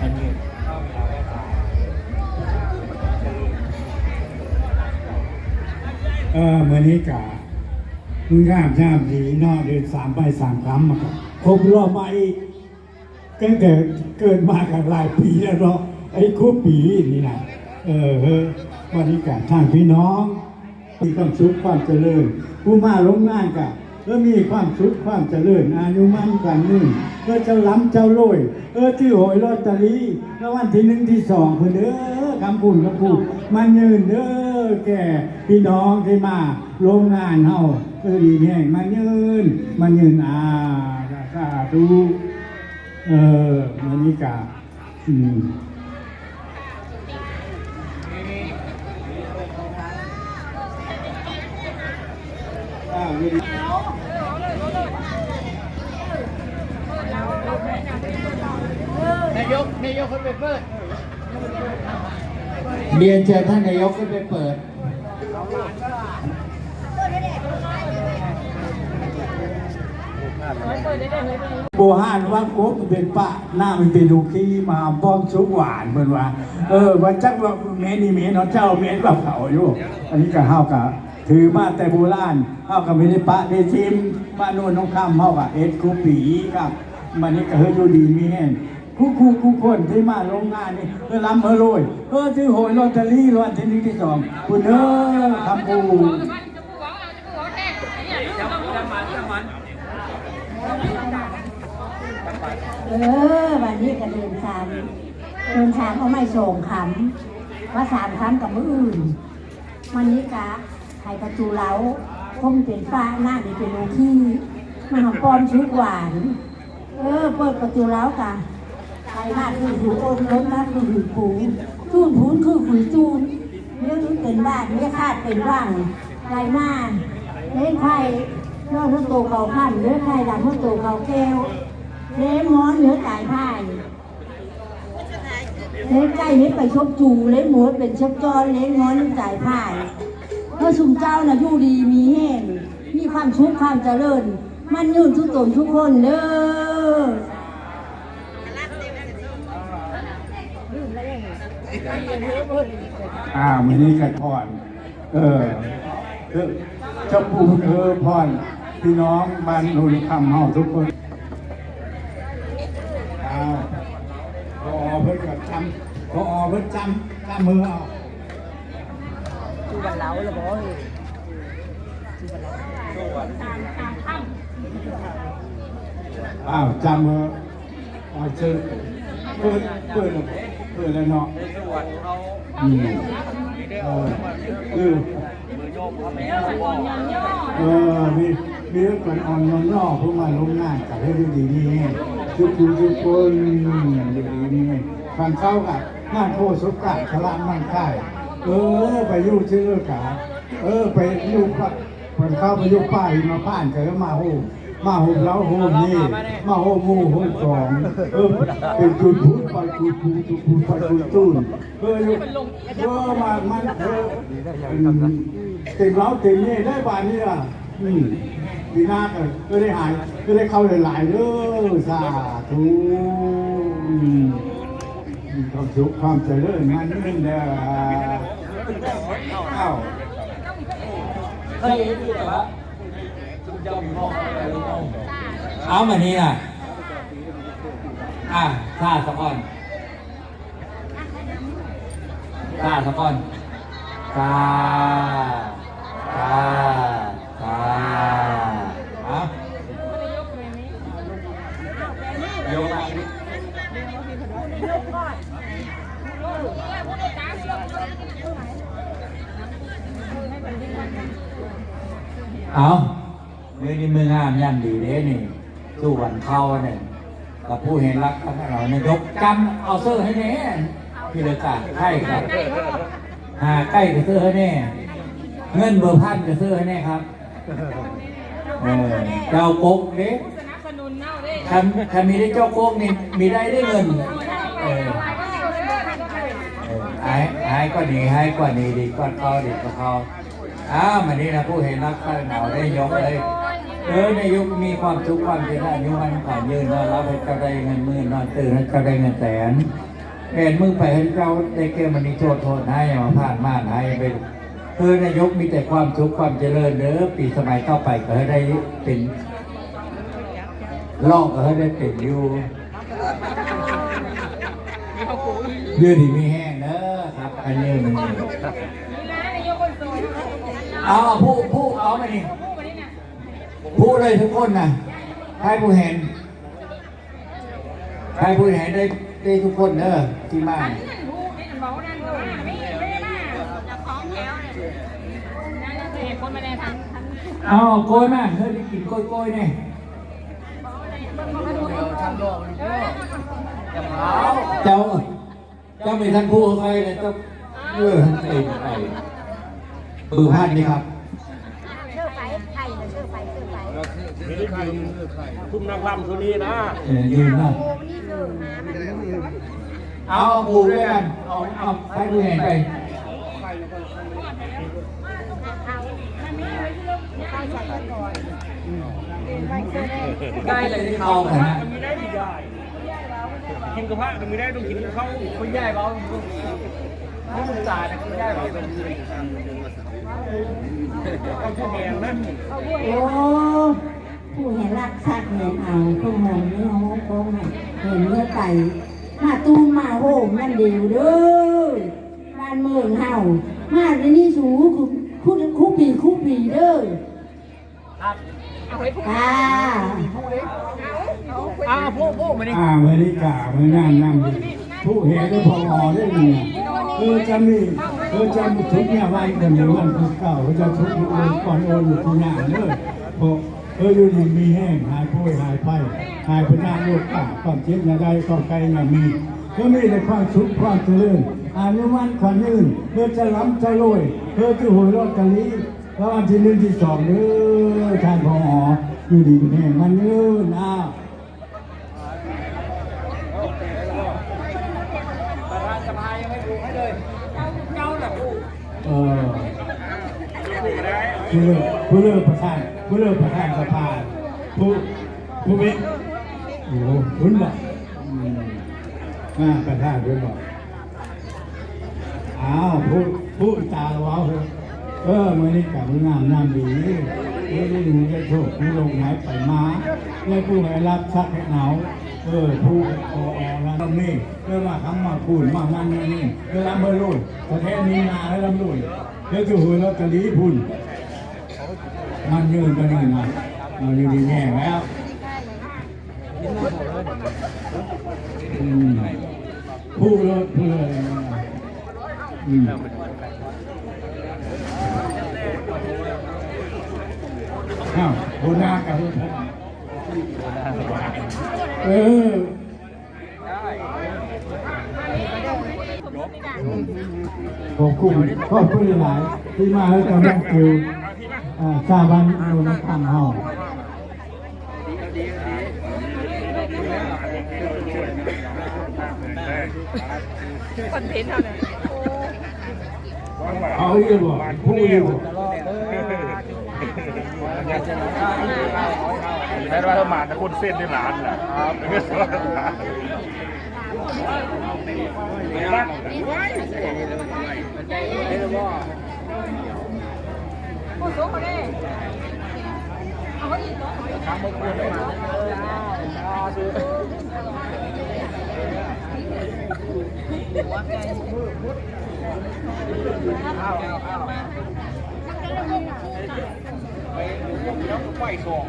อันนี้เออเมื่อนี้กะมึงงามงามดีเนอเดินสามไปสามคำมาครับครบรอบมาอีกตั้งแต่เกิดมากันหลายปีแล้วเนาะไอ้ครบปีนี่นะเออเออวันนี้กะทางพี่น้องมีความสุขความเจริญผู้มาลงงานกะ ก็มีความสุขความเจริญอายุมั่นกันนึ่งเออเจ้าล้ำเจ้าโรยเออที่โหยลอตเตอรี่แล้ววันที่หนึ่งที่สองเพื่นเด้อคำพูดคำพูดมันยืนเด้อแก่พี่น้องที่มาโรงงานเฮาเออดีแห่งมันยืนมันยืนอ่าสาธุเออมันนี่กะอืม อ่าไม่ดี นายกนายกเขาไปเปิดเรียนเชิญท่านนายกขึ้นไปเปิดโบหานว่ากบเป็นปะหน้ามันเป็นลูกขี้มาป้อมชุกหวานเหมือนว่า เออว่าจักว่าเมนี่เมนเนาะเจ้าเมนกับเขาอยู่ อันนี้ก็เฮาวกับ ถือมาแต่โบราณเฮากับม่ได้ปะได้ชิมมาโน่นน้องคำเฮากับเอ็ดคูปีครับมันนี้ก็เฮยอยู่ดีมีแห้งคู่คู่คู่คนที่มาโรงงานนี่เออลำเฮอโรยเออซื้อโหยลอตเตอรี่รางวัลที่หนึ่งที่สองคุณเออคำปูเออวันนี้ก็เดินสามเดินสามเอาไม่ส่งขำว่าสามคำกับมืออื่นวันนี้กะ ไข่ประตูเล้าคมเป็นฟ้าหน้าดีเป็นโลที่มันหอมปอมชุดหวาน เออ เปิดประตูเล้ากะไข่มาคือหูโอมล้นมาคือหูปูจูนพูนคือขุยจูนเรื่องนี้เป็นบ้านเรื่องคาดเป็นว่างไรมาเล่นไข่นอกทั้งโตเขาขันเลือไข่ดำทั้งโตเขาแก้วเล้ม้อนเนื้อตายพ่ายเล้ใกล้เล้ไปชบจูเล้หมูเป็นชบจอนเล้ม้อนจ่ายพ่าย เพื่อชุมเจ้านะอยู่ดีมีแห้งมีความชุกความเจริญ มันยืนทุกตนทุกคนเด้ออ่ามือนี้กันพรเออเออเจ้าปูเออพรพี่น้องบ้านนุนคำเฮาทุกคนอ้าวพอเพิ่นกับจำพอเพิ่นจำจำมือเอาูบันเล้าละบ่เฮ้ยอ้าวจำมือเอาเชิญเปิดเปิดเปิดแล้วเนาะอืมเออคือเออมีมีเรื่องก่อนอ่อนนอนนอกพวกมาลงงานกับให้ดูดีนี่ไงทุกคนทุกคนดูดีนี่ไงฟังเข้ากับงานโคสุกะชละมั่งค่าย เออไปอยู่ชื่อขาเออไปอยู่ปะมันเข้าไปอยู่ป้ายมาผ่านเกิดมาโหมาโหเราโหนี่มาโหมูโหสองเออเป็นจุดพูดไปจุดพูดจุดพูดไปจุดจูนเอออยู่เออมามันเออเต็มเล้าเต็มนี่ได้บานนี่ล่ะอืมดีหน้าก็ก็ได้หายก็ได้เข้าหลายๆเด้อสาธุมีความสุขความเจริญมันนี่เด้อ อ้าเคยเห็นอยู่แต่ว่าเจ้ามีห้องอะไรห้องเอามานี่น่ะ อะซาสะก้อนซาสะก้อนซาซาซาเอายกมา เอามือนี้มืองามย่ำดีเด้นี่สู้วันเข้าเนี่ยกับผู้เห็นรักกันเราเนี่ยยกกำเอาเสื้อให้แน่พี่เลกาไข่ครับ หาใกล้กับเสื้อให้แน่ เงินเบอร์พันกับเสื้อให้แน่ครับเออเจ้าโกกเด้คันคันมีได้เจ้าโกกนี่มีได้ได้เงินเออเออหายหายก็ดีหายกว่านี้ดีกว่าเขาดีกว่าเขา อ้าวมานี่นะผู้เห็นรักกันเราได้ยกเลยเออในยุคมีความสุขความเจริญอายุมันผ่านยืนนอนรับให้เจ้าได้เงินหมื่นนอนตื่นให้เจ้าได้เงินแสนแอนมึงไปให้เราได้เกมมันนี้โทษโทษให้อย่ามาผ่านมาให้ไปเออในยุคมีแต่ความสุขความเจริญเด้อปีสมัยเข้าไปก็ให้ได้เป็นลอกก็ให้ได้เป็นอยู่ยืนดีมีแห้งเด้อครับ อันนี้มัน เอาผู้ผู้เอามานี่พูดเลยทุกคนนะให้ผู้เห็นให้ผู้เห็นได้ได้ทุกคนเนอะที่มาเอาโกยมาเฮ้ยกินโกยโกยเนี่ยเจ้าเจ้าเป็นท่านผู้ใครเลยเจ้าเออท่าน เป็นไปปือพันนี่ครับเชื่อไปไข่เชื่อไปเชื่อไปทุ่มนักลำตัวนี้นะเออยืนนะโอ้นี่คือน้ำมันเอาปูด้วยกันเอาเอาให้ผู้เห็นไปเอาใส่ก่อนได้เลยที่เอานะฮะมีได้ดีได้กินกระเพาะมีได้ต้องกินกับเขาคนใหญ่เบา ไม่ต้องจ่ายนะคนใหญ่เบาเป็นเอาชั่วแมงนะโอ้ผู้เห็นรักชักเห็นเอาผู้มองนี่เขาโค้งเห็นเมื่อไปมาตูมมาโหมนั่นเดียวเด้อบ้านเมืองเฮามาในนี่สูคู่คู่คู่ปีคู่ปีเด้อค่ะอ้าวพวกพวกมานี่อาอเมริกาเมื่อนั่นนั่งดีผู้เห็นได้พออได้เนี่ย เออจะมีเออจะมีทุกเนี่ยวันกันในวันที่เก่าจะทุกโอนก่อนโอนอยู่ที่หน้าเนอะพอเอออยู่ดีมีแห้งหายป่วยหายไปหายไปหน้าโรคป่าความเจ็บอย่าได้ความไกลอย่ามีก็มีแต่ความสุขความเจริญอานุมันขวัญยืนเพื่อจะล้ำจะรวยเพื่อจะหัวรอดกะลีแล้ววันที่หนึ่งที่สองเด้อทานพออยู่ดีมีแห้งมันยืนอ้าว ประธานสภายังไม่ดูให้เลยเจ้าแหละผู้ เออ ผู้ได้ ผู้เลิกผู้เลิกประธานผู้เลิกประธานสภาผู้ผู้เป็นโอ้โหคุณบอกอืมอ่าประธานคุณบอกอ้าวผู้ผู้ตาว้าวเออมื่อนี้กับมืองามน้ำดีเออได้ดูได้โชคผู้ลงหายไปมาได้ผู้ให้รับชักให้หนาวเออผู้อออแล้วนี่เออมาคำมาพูดมามันนี่นี่เออลำเบอร์ลุ่นประเทศนี้นาให้ลำลุ่นเดี๋ยวจะหัวเราจะลีพุ่น มันยืนก็นี่มาเราอยู่ดีแน่แล้วอืมพูดเลยพูดเลยอืมอ้าวพูดหน้ากับพูดหน้าเออขอบคุณขอบคุณหลายที่มาให้กำลังใจ ชาวบ้านโนนทำเฮาคอนเทนต์เท่านั้นเอาอีกบ่พูดอีกบ่ให้เราหมาตะคุณเส้นที่ร้านน่ะครับ โอ้โหเขาได้เอาเขาอีกเหรอไปส่ง